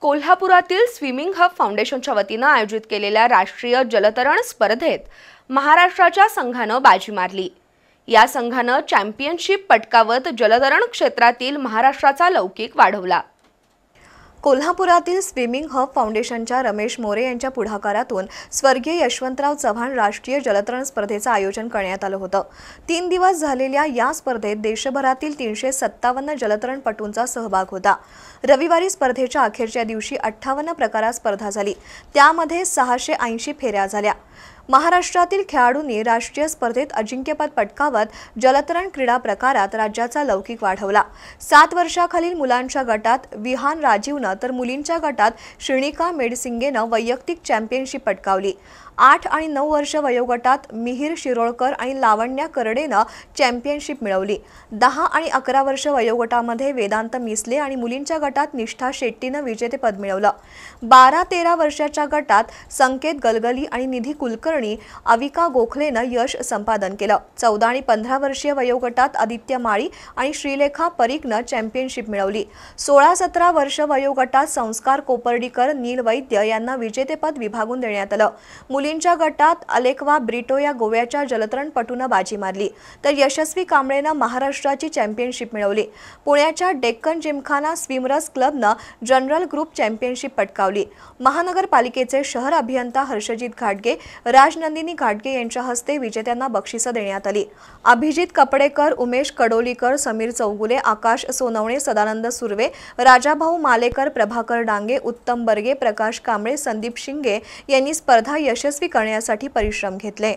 कोल्हापुरातील swimming hub फाउंडेशनच्या वतीनं आयोजित केलेल्या राष्ट्रीय जलतरण स्पर्धेत महाराष्ट्राच्या संघानं बाजी मारली. या संघानं चॅम्पियनशिप पटकावत जलतरण क्षेत्रातील महाराष्ट्राचा लौकिक वाढवला. कोल्हापुरातील स्विमिंग हब फाउंडेशनच्या रमेश मोरे यांच्या पुढाकारातून स्वर्गीय यशवंतराव चव्हाण राष्ट्रीय जलतरण स्पर्धेचं आयोजन करण्यात आलं होतं. तीन दिवस झालेल्या या स्पर्धेत देशभरातील तीनशे सत्तावन्न जलतरणपटूंचा सहभाग होता. रविवारी स्पर्धेच्या अखेरच्या दिवशी अठ्ठावन्न प्रकारात स्पर्धा झाली. त्यामध्ये सहाशे ऐंशी फेऱ्या झाल्या. महाराष्ट्रातील खेळाडूंनी राष्ट्रीय स्पर्धेत अजिंक्यपद पटकावत जलतरण क्रीडा प्रकारात राज्याचा लौकिक वाढवला. सात वर्षाखालील मुलांच्या गटात विहान राजीवनं तर मुलींच्या गटात श्रीनिका मेडसिंगेनं वैयक्तिक चॅम्पियनशिप पटकावली. आठ आणि नऊ वर्ष वयोगटात मिहीर शिरोळकर आणि लावण्या करडेनं चॅम्पियनशिप मिळवली. दहा आणि अकरा वर्ष वयोगटामध्ये वेदांत मिसले आणि मुलींच्या गटात निष्ठा शेट्टीनं विजेतेपद मिळवलं. बारा तेरा वर्षाच्या गटात संकेत गलगली आणि निधी कुलकर्णी अविका गोखलेनं यश संपादन केलं. चौदा आणि पंधरा वर्षीय वयोगटात आदित्य माळी आणि श्रीलेखा परीखनं चॅम्पियनशिप मिळवली. सोळा सतरा वर्ष वयोगटात संस्कार कोपर्डीकर नील वैद्य यांना विजेतेपद विभागून देण्यात आलं. मुलींच्या गटात अलेक्वा ब्रिटो या गोव्याच्या जलतरणपटूनं बाजी मारली. तर यशस्वी कांबळेनं महाराष्ट्राची चॅम्पियनशिप मिळवली. पुण्याच्या डेक्कन जिमखाना स्विमरस क्लबनं जनरल ग्रुप चॅम्पियनशिप पटकावली. महानगरपालिकेचे शहर अभियंता हर्षजित घाटगे राज राजनंदिनी घाटगे यांच्या हस्ते विजेत्यांना बक्षिसं देण्यात आली. अभिजित कपडेकर उमेश कडोलीकर समीर चौगुले आकाश सोनवणे सदानंद सुर्वे राजाभाऊ मालेकर प्रभाकर डांगे उत्तम बर्गे प्रकाश कांबळे संदीप शिंगे यांनी स्पर्धा यशस्वी करण्यासाठी परिश्रम घेतले.